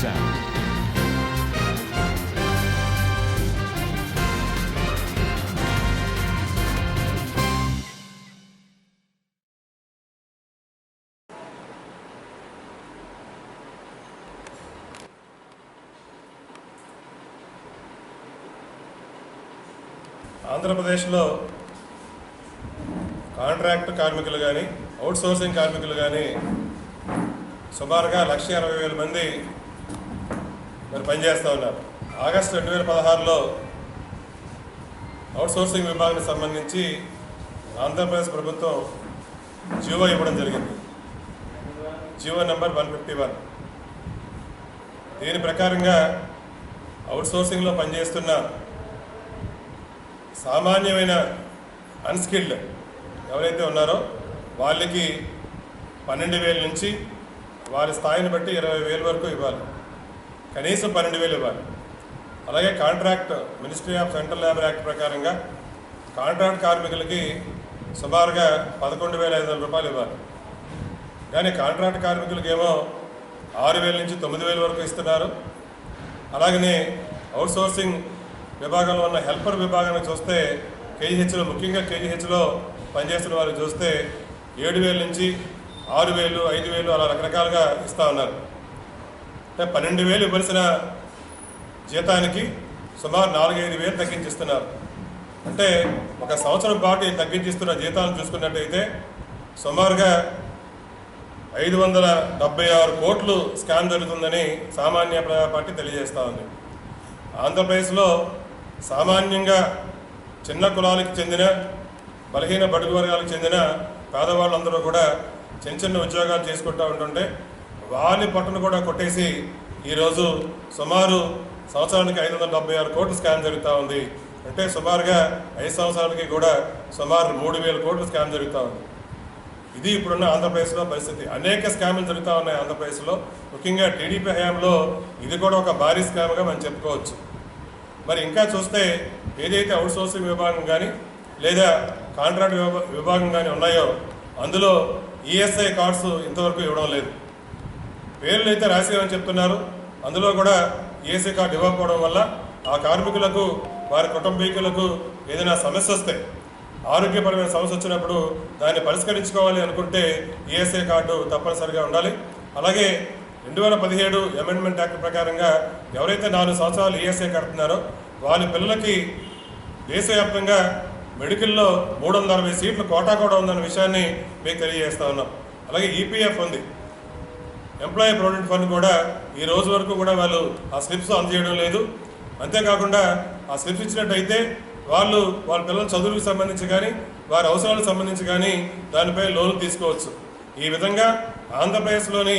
sound. ఆంధ్రప్రదేశ్లో contract కార్మికులు కానీ అవుట్సోర్సింగ్ కార్మికులు కానీ సుమారుగా లక్ష ఇరవై వేల మంది మరి పనిచేస్తూ ఉన్నారు. ఆగస్టు రెండు వేల పదహారులో అవుట్సోర్సింగ్ విభాగానికి సంబంధించి ఆంధ్రప్రదేశ్ ప్రభుత్వం జీవో ఇవ్వడం జరిగింది. GO number one fifty one. దీని ప్రకారంగా అవుట్సోర్సింగ్లో పనిచేస్తున్న సామాన్యమైన అన్స్కిల్డ్ ఎవరైతే ఉన్నారో వాళ్ళకి పన్నెండు వేల నుంచి వారి స్థాయిని బట్టి ఇరవై వేల వరకు ఇవ్వాలి. కనీసం పన్నెండు వేలు ఇవ్వాలి. అలాగే contract ministry of central labour act ప్రకారంగా కాంట్రాక్ట్ కార్మికులకి సుమారుగా పదకొండు వేల ఐదు వందల రూపాయలు ఇవ్వాలి. కానీ కాంట్రాక్ట్ కార్మికులకేమో ఆరు వేల నుంచి తొమ్మిది వేల వరకు ఇస్తున్నారు. అలాగనే అవుట్సోర్సింగ్ విభాగంలో ఉన్న హెల్పర్ విభాగాన్ని చూస్తే కేజీహెచ్లో ముఖ్యంగా కేజీహెచ్లో పనిచేస్తున్న వారు చూస్తే ఏడు వేల నుంచి ఆరు వేలు ఐదు వేలు అలా రకరకాలుగా ఇస్తూ ఉన్నారు. అంటే పన్నెండు వేలు ఇవ్వాల్సిన జీతానికి సుమారు నాలుగైదు వేలు తగ్గించిస్తున్నారు. అంటే ఒక సంవత్సరం పాటు తగ్గించిస్తున్న జీతాలను చూసుకున్నట్టయితే సుమారుగా ఐదు వందల డెబ్బై ఆరు కోట్లు స్కామ్ జరుగుతుందని సామాన్య ప్రజా పార్టీ తెలియజేస్తూ ఉంది. ఆంధ్రప్రదేశ్లో సామాన్యంగా చిన్న కులాలకు చెందిన బలహీన బడుగు వర్గాలకు చెందిన పేదవాళ్ళందరూ కూడా చిన్న చిన్న ఉద్యోగాలు చేసుకుంటూ ఉంటుంటే వారి పట్టును కూడా కొట్టేసి ఈరోజు సుమారు సంవత్సరానికి ఐదు వందల డెబ్బై ఆరు కోట్లు స్కామ్ జరుగుతూ ఉంది. అంటే సుమారుగా ఐదు సంవత్సరాలకి కూడా సుమారు మూడు వేల కోట్లు స్కామ్ జరుగుతూ ఉంది. ఇది ఇప్పుడున్న ఆంధ్రప్రదేశ్లో పరిస్థితి. అనేక స్కామ్లు జరుగుతూ ఉన్నాయి ఆంధ్రప్రదేశ్లో. ముఖ్యంగా టీడీపీ హయాంలో ఇది కూడా ఒక భారీ స్కామ్గా మనం చెప్పుకోవచ్చు. మరి ఇంకా చూస్తే ఏదైతే అవుట్సోర్సింగ్ విభాగం కానీ లేదా కాంట్రాక్ట్ విభాగం కానీ ఉన్నాయో అందులో ఈఎస్ఐ కార్డ్స్ ఇంతవరకు ఇవ్వడం లేదు. పేర్లు అయితే రాసేయమని చెప్తున్నారు. అందులో కూడా ఏసీ కార్డు ఇవ్వకపోవడం వల్ల ఆ కార్మికులకు వారి కుటుంబీకులకు ఏదైనా సమస్య వస్తే ఆరోగ్యపరమైన సమస్య వచ్చినప్పుడు దాన్ని పరిష్కరించుకోవాలి అనుకుంటే ఈఎస్ఐ కార్డు తప్పనిసరిగా ఉండాలి. అలాగే రెండు వేల పదిహేడు అమెండ్మెంట్ యాక్ట్ ప్రకారంగా ఎవరైతే నాలుగు సంవత్సరాలు ఈఎస్ఐ కడుతున్నారో వాళ్ళ పిల్లలకి దేశవ్యాప్తంగా మెడికల్లో మూడు వందల అరవై సీట్లు కోటా కూడా ఉందన్న విషయాన్ని మీకు తెలియజేస్తా ఉన్నాం. అలాగే ఈపీఎఫ్ ఉంది. ఎంప్లాయీ ప్రొవిడెంట్ ఫండ్ కూడా ఈ రోజు వరకు కూడా వాళ్ళు ఆ స్లిప్స్ అందజేయడం లేదు. అంతేకాకుండా ఆ స్లిప్స్ ఇచ్చినట్టయితే వాళ్ళు వాళ్ళ పిల్లల చదువులకు సంబంధించి కానీ వారి అవసరాలకు సంబంధించి కానీ దానిపై లోన్లు తీసుకోవచ్చు. ఈ విధంగా ఆంధ్రప్రదేశ్లోని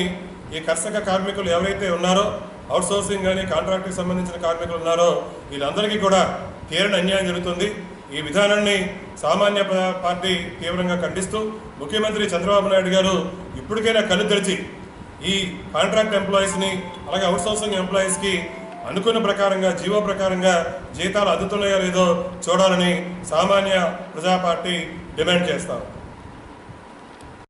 ఈ కర్షక కార్మికులు ఎవరైతే ఉన్నారో అవుట్సోర్సింగ్ కానీ కాంట్రాక్ట్కి సంబంధించిన కార్మికులు ఉన్నారో వీళ్ళందరికీ కూడా తీరని అన్యాయం జరుగుతుంది. ఈ విధానాన్ని సామాన్య పార్టీ తీవ్రంగా ఖండిస్తూ ముఖ్యమంత్రి చంద్రబాబు నాయుడు గారు ఇప్పటికైనా కళ్ళు తెరిచి ఈ కాంట్రాక్ట్ ఎంప్లాయీస్ని అలాగే అవుట్సోర్సింగ్ ఎంప్లాయీస్కి అనుకున్న ప్రకారంగా జీవో ప్రకారంగా జీతాలు అందుతున్నాయో లేదో చూడాలని సామాన్య ప్రజా పార్టీ డిమాండ్ చేస్తాం.